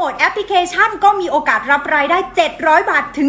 โมทแอปพลิเคชัน ก็มีโอกาสรับรายได้ 700 บาทถึง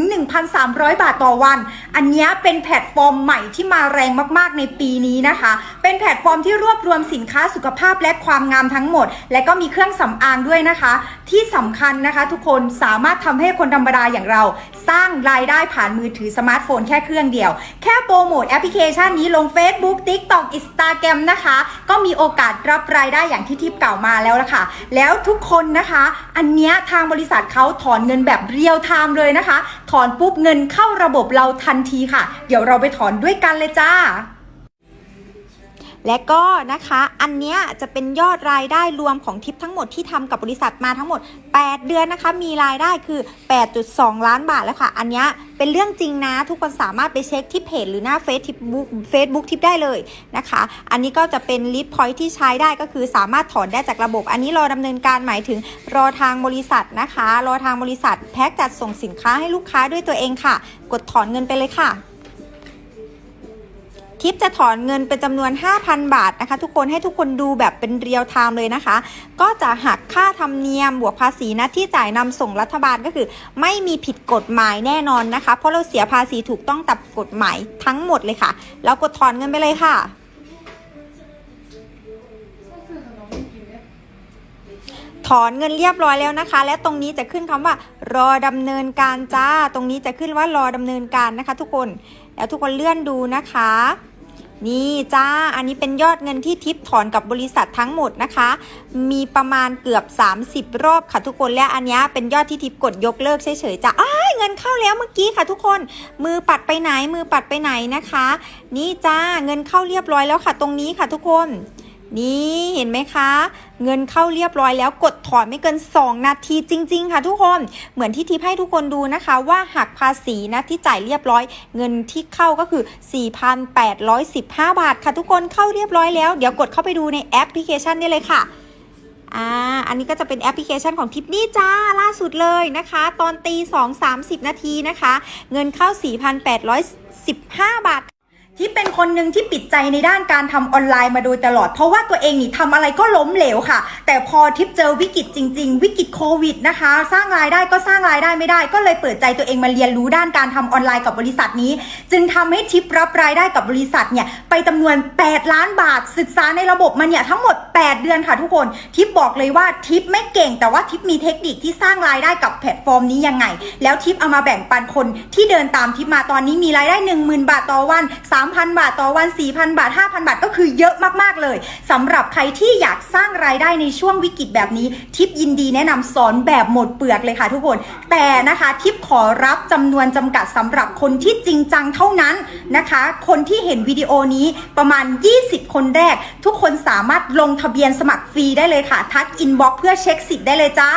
1,300 บาทต่อวัน อันนี้เป็นแพลตฟอร์มใหม่ที่มาแรงมากๆในปีนี้นะคะ เป็นแพลตฟอร์มที่รวบรวมสินค้าสุขภาพและความงามทั้งหมด และก็มีเครื่องสำอางด้วยนะคะ ที่สำคัญนะคะ ทุกคนสามารถทำให้คนธรรมดาอย่างเรา สร้างรายได้ผ่านมือถือสมาร์ทโฟนแค่เครื่องเดียว แค่โปรโมทแอปพลิเคชันนี้ลง Facebook TikTok Instagram นะคะ ก็มีโอกาสรับรายได้อย่างที่ทิปกล่าวมาแล้วละค่ะแล้วทุกคนนะคะ อันเนี้ทางบริษัทเขาถอนเงินแบบเรียลไทม์เลยนะคะ ถอนปุ๊บเงินเข้าระบบเราทันทีค่ะ เดี๋ยวเราไปถอนด้วยกันเลยจ้า และก็นะคะอันเนี้ยจะเป็นยอดรายได้รวมของทิปทั้งหมดที่ทำกับบริษัทมาทั้งหมด 8 เดือนนะคะ มีรายได้คือ 8.2 ล้านบาทแล้วค่ะ อันเนี้ยเป็นเรื่องจริงนะ ทุกคนสามารถไปเช็คที่เพจหรือหน้าเฟซทิปบุ๊กเฟซบุ๊กทิปได้เลยนะคะ อันนี้ก็จะเป็นลิ d พอยที่ใช้ได้ก็คือสามารถถอนได้จากระบบ อันนี้รอดำเนินการหมายถึงรอทางบริษัทนะคะ รอทางบริษัทแพ็กจัดส่งสินค้าให้ลูกค้าด้วยตัวเองค่ะ กดถอนเงินไปเลยค่ะ ทิปจะถอนเงินเป็นจำนวน 5,000 บาทนะคะ ทุกคนให้ทุกคนดูแบบเป็นเรียลไทม์เลยนะคะ ก็จะหักค่าธรรมเนียมบวกภาษีนะที่จ่ายนำส่งรัฐบาลก็คือ ไม่มีผิดกฎหมายแน่นอนนะคะ เพราะเราเสียภาษีถูกต้องตามกฎหมายทั้งหมดเลยค่ะ แล้วกดถอนเงินไปเลยค่ะถอนเงินเรียบร้อยแล้วนะคะ และตรงนี้จะขึ้นคำว่า รอดำเนินการจ้า ตรงนี้จะขึ้นว่ารอดำเนินการนะคะ ทุกคน แล้วทุกคนเลื่อนดูนะคะ นี่จ้า อันนี้เป็นยอดเงินที่ทิปถอนกับบริษัททั้งหมดนะคะ มีประมาณเกือบ 30 รอบค่ะทุกคนและอันนี้เป็นยอดที่ทิปกดยกเลิกเฉยๆจ้าอ้ายเงินเข้าแล้วเมื่อกี้ค่ะทุกคน มือปัดไปไหนมือปัดไปไหนนะคะ นี่จ้าเงินเข้าเรียบร้อยแล้วค่ะตรงนี้ค่ะทุกคน นี่เห็นไหมคะ เงินเข้าเรียบร้อยแล้วกดถอนไม่เกิน 2 นาทีจริง ๆ ค่ะทุกคนเหมือนที่ทิพให้ทุกคนดูนะคะ ว่าหักภาษีนะที่จ่ายเรียบร้อย เงินที่เข้าก็คือ 4,815 บาทค่ะทุกคนเข้าเรียบร้อยแล้ว เดี๋ยวกดเข้าไปดูในแอปพลิเคชันได้เลยค่ะอ่า อันนี้ก็จะเป็นแอปพลิเคชันของทิปนี่จ้าล่าสุดเลยนะคะ ตอนตี2 30นาทีนะคะ เงินเข้า 4,815 บาท ที่เป็นคนหนึ่งที่ปิดใจในด้านการทำออนไลน์มาโดยตลอด เพราะว่าตัวเองนี่ทำอะไรก็ล้มเหลวค่ะ แต่พอทิปเจอวิกฤตจริง ๆ วิกฤตโควิดนะคะ สร้างรายได้ก็สร้างรายได้ไม่ได้ ก็เลยเปิดใจตัวเองมาเรียนรู้ด้านการทำออนไลน์กับบริษัทนี้ จึงทำให้ทิปรับรายได้กับบริษัทเนี่ยไปจำนวน 8 ล้านบาท ศึกษาในระบบมันเนี่ยทั้งหมด 8 เดือนค่ะทุกคนทิปบอกเลยว่าทิปไม่เก่ง แต่ว่าทิปมีเทคนิคที่สร้างรายได้กับแพลตฟอร์มนี้ยังไง แล้วทิปเอามาแบ่งปันคนที่เดินตามทิปมาตอนนี้มีรายได้ 10,000 บาทต่อวัน3,000 บาทต่อวัน 4,000 บาท 5,000 บาทก็คือเยอะมากๆเลยสำหรับใครที่อยากสร้างรายได้ในช่วงวิกฤตแบบนี้ ทิปยินดีแนะนำสอนแบบหมดเปลือกเลยค่ะทุกคน แต่นะคะทิปขอรับจำนวนจำกัดสำหรับคนที่จริงจังเท่านั้นนะคะ คนที่เห็นวิดีโอนี้ประมาณ 20 คนแรก ทุกคนสามารถลงทะเบียนสมัครฟรีได้เลยค่ะ ทักอินบ็อกเพื่อเช็คสิทธิ์ได้เลยจ้า